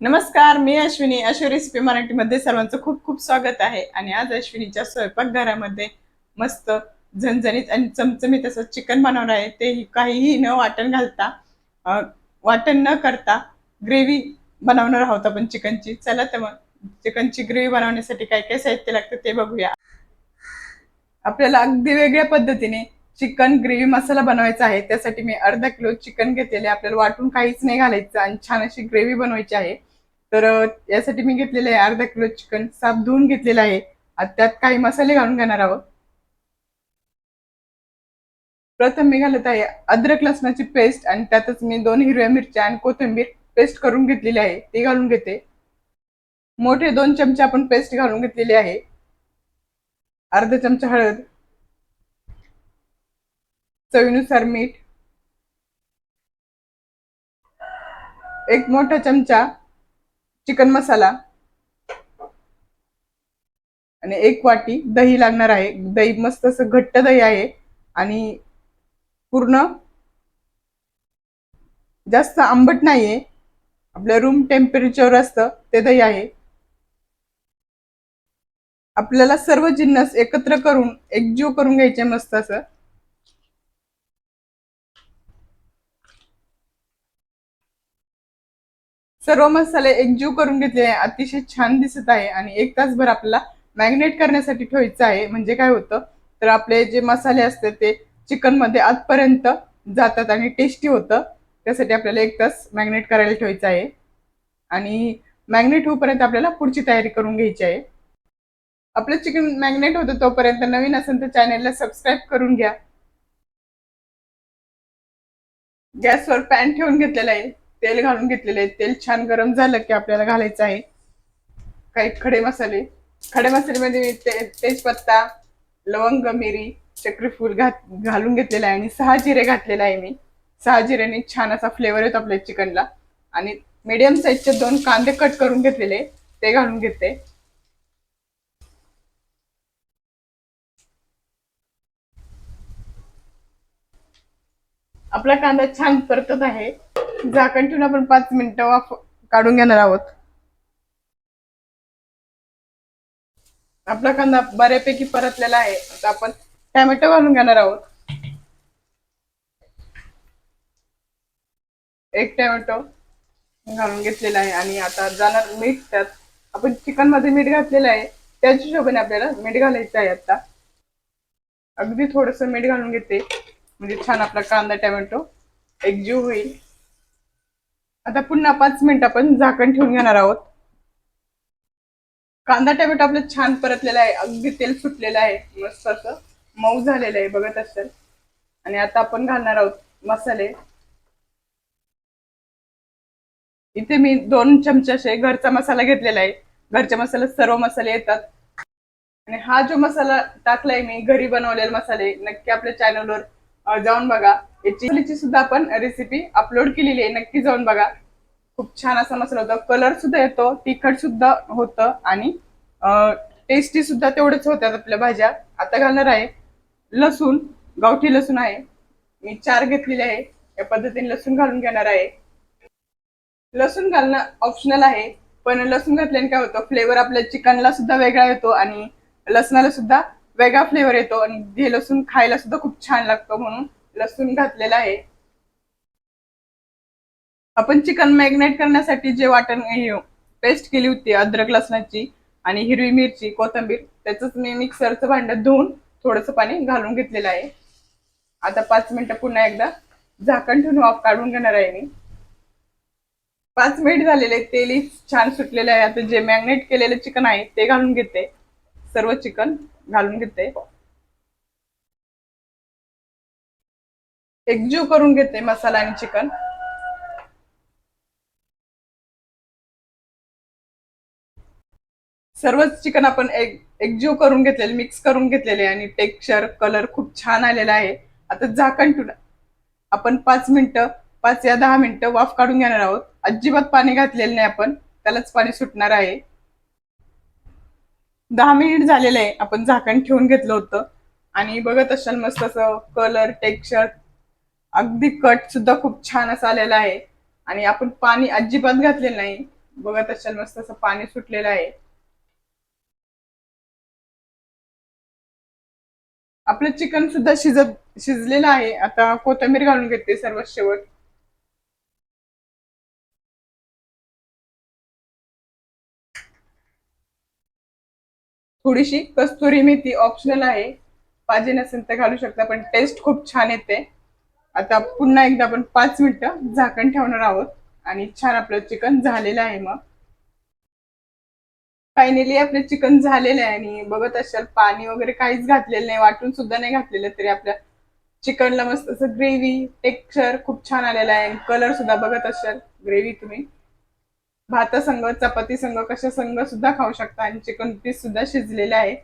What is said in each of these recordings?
नमस्कार मी अश्विनी. अश्वी रेसिपी मराठीमध्ये सर्वांचं खूप खूप स्वागत आहे. आणि आज अश्विनीच्या स्वयंपाकघरामध्ये मस्त झणझणीत आणि चमचमीत असं चिकन बनवणार आहे. तेही काहीही न वाटण घालता वाटण न करता ग्रेव्ही बनवणार आहोत आपण चिकनची. चला तर मग चिकनची ग्रेव्ही बनवण्यासाठी काय काय साहित्य लागतं ते बघूया. आपल्याला अगदी वेगळ्या पद्धतीने चिकन ग्रेव्ही मसाला बनवायचा आहे. त्यासाठी मी अर्धा किलो चिकन घेतलेले आपल्याला वाटून काहीच नाही घालायचं आणि छान अशी ग्रेव्ही बनवायची आहे. तर यासाठी मी घेतलेले आहे अर्धा किलो चिकन. साफ धुवून घेतलेलं आहे. आता त्यात काही मसाले घालून घेणार आहोत. प्रथम मी घालत आहे अद्रक लसणाची पेस्ट आणि त्यातच मी दोन हिरव्या मिरच्या आणि कोथिंबीर पेस्ट करून घेतलेली आहे. ती घालून घेते. मोठे दोन चमचे आपण पेस्ट घालून घेतलेली आहे. अर्धा चमचा हळद. चवीनुसार मीठ. एक मोठा चमचा चिकन मसाला. आणि एक वाटी दही लागणार आहे. दही मस्त असं घट्ट दही आहे. आणि पूर्ण जास्त आंबट नाहीये. आपलं रूम टेम्परेचर असतं ते दही आहे. आपल्याला सर्व जिन्नस एकत्र करून एकजीव करून घ्यायचे मस्त असं. सर्व मसाले एकजीव करून घेतले आहे. अतिशय छान दिसत आहे आणि एक तासभर आपल्याला मॅग्नेट करण्यासाठी ठेवायचं आहे. म्हणजे काय होतं? तर आपले जे मसाले असतात ते चिकनमध्ये आतपर्यंत जातात आणि टेस्टी होतं. त्यासाठी आपल्याला एक तास मॅग्नेट करायला ठेवायचं आहे. आणि मॅग्नेट होऊपर्यंत आपल्याला पुढची तयारी करून घ्यायची आहे. आपलं चिकन मॅग्नेट होतं तोपर्यंत नवीन असेल तर चॅनेलला सबस्क्राईब करून घ्या. गॅसवर पॅन ठेवून घेतलेला आहे. तेल घालून घेतलेले आहे तेल छान गरम झालं की आपल्याला घालायचं आहे. काही खडे मसाले. खडे मसाल्यामध्ये मी ते तेजपत्ता लवंग मिरी चक्रीफूल घात घालून घेतलेला आहे आणि सहा जिरे घातलेला आहे मी. सहा जिऱ्याने छान असा फ्लेवर येतो आपल्या चिकनला. आणि मीडियम साईजचे दोन कांदे कट करून घेतलेले ते घालून घेते. आपला कांदा छान परतत आहे. झाकण ठेवून आपण पाच मिनिटं वाफ काढून घेणार आहोत. आपला कांदा बऱ्यापैकी परतलेला आहे. आता आपण टॅमॅटो घालून घेणार आहोत. एक टॅमॅटो घालून घेतलेला आहे आणि आता जाणार मीठ त्यात. आपण चिकनमध्ये मीठ घातलेलं आहे. त्याच्या हिशोबाने आपल्याला मीठ घालायचं आहे आता. अगदी थोडस मीठ घालून घेते. म्हणजे छान आपला कांदा टॅमॅटो एकजीव होईल. आता पुन्हा पाच मिनिट आपण झाकण ठेवून घेणार आहोत. कांदा टॅमॅटो आपलं छान परतलेला आहे. अगदी तेल सुटलेलं आहे. मस्त असं मऊ झालेलं आहे बघत असेल. आणि आता आपण घालणार आहोत मसाले. इथे मी दोन चमचे असे घरचा मसाला घेतलेला आहे. घरच्या मसाल्यात सर्व मसाले येतात. आणि हा जो मसाला टाकलाय मी घरी बनवलेले मसाले नक्की आपल्या चॅनलवर जाऊन बघा. याची सुद्धा आपण रेसिपी अपलोड केलेली आहे. नक्की जाऊन बघा. खूप छान असा मसाला होता. कलर सुद्धा येतो. तिखट सुद्धा होतं आणि टेस्टी सुद्धा तेवढंच होत्यात आपल्या भाज्या. आता घालणार आहे लसूण. गावठी लसूण आहे. मी चार घेतलेले आहे. या पद्धतीने लसूण घालून घेणार आहे. लसूण घालणं ऑप्शनल आहे. पण लसूण घातल्याने काय होतं? फ्लेवर आपल्या चिकनला सुद्धा वेगळा येतो आणि लसणाला सुद्धा वेगळा फ्लेवर येतो आणि हे लसूण खायला सुद्धा खूप छान लागतो म्हणून लसूण घातलेला आहे. आपण चिकन मॅग्नेट करण्यासाठी जे वाटण पेस्ट केली होती अद्रक लसणाची आणि हिरवी मिरची कोथिंबीर त्याच मी मिक्सरचं भांडं धुवून थोडंसं पाणी घालून घेतलेलं आहे. आता पाच मिनिटं पुन्हा एकदा झाकण ठेवून वाफ काढून घेणार आहे मी. पाच मिनिट झालेले तेलही छान सुटलेले आहे. आता जे मॅग्नेट केलेलं चिकन आहे ते घालून घेते. सर्व चिकन घालून घेते. एकजीव करून घेते मसाला आणि चिकन. सर्वच चिकन आपण एक एकजीव करून घेतलेले मिक्स करून घेतलेले आणि टेक्स्चर कलर खूप छान आलेला आहे. आता झाकण ठेवून आपण पाच मिनिटं पाच या दहा मिनिटं वाफ काढून घेणार आहोत. अजिबात पाणी घातलेलं नाही आपण. त्यालाच पाणी सुटणार आहे. दहा मिनिट झालेलं आहे. आपण झाकण ठेवून घेतलं होतं. आणि बघत असाल मस्त असं कलर टेक्स्चर अगदी कट सुद्धा खूप छान असं आलेला आहे. आणि आपण पाणी अजिबात घातलेलं नाही. बघत असाल मस्त असं पाणी सुटलेलं आहे. आपलं चिकन सुद्धा शिजत शिजलेलं आहे. आता कोथिंबीर घालून घेते सर्वात शेवट. थोडीशी कस्तुरी मेथी ऑप्शनल आहे. पाहिजे नसेल तर घालू शकता पण टेस्ट खूप छान येते. आता पुन्हा एकदा आपण पाच मिनिटं झाकण ठेवणार आहोत आणि छान आपलं चिकन झालेलं आहे मग. फायनली आपलं चिकन झालेलं आहे आणि बघत असाल पाणी वगैरे काहीच घातलेलं नाही वाटून सुद्धा नाही घातलेलं तरी आपल्या चिकनला मस्त असं ग्रेव्ही टेक्स्चर खूप छान आलेलं आहे. कलर सुद्धा बघत असाल ग्रेव्ही तुम्ही. भातासंग चपाती संघ कशा संघ सुद्धा खाऊ शकता. आणि चिकन पीस सुद्धा शिजलेले आहे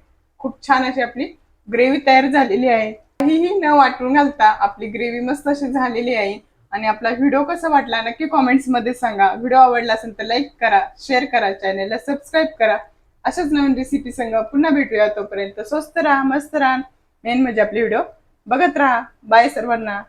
खूप छान अशी आपली ग्रेव्ही तयार झालेली आहे. काहीही न वाटून घालता आपली ग्रेव्ही मस्त अशी झालेली आहे. आणि आपला व्हिडिओ कसा वाटला नक्की कॉमेंट्समध्ये सांगा. व्हिडिओ आवडला असेल तर लाईक करा शेअर करा चॅनेलला सबस्क्राईब करा. अशाच नवीन रेसिपी संग पुन्हा भेटूया तोपर्यंत. स्वस्त राहा मस्त राहा. मेन म्हणजे आपले व्हिडिओ बघत राहा. बाय सर्वांना.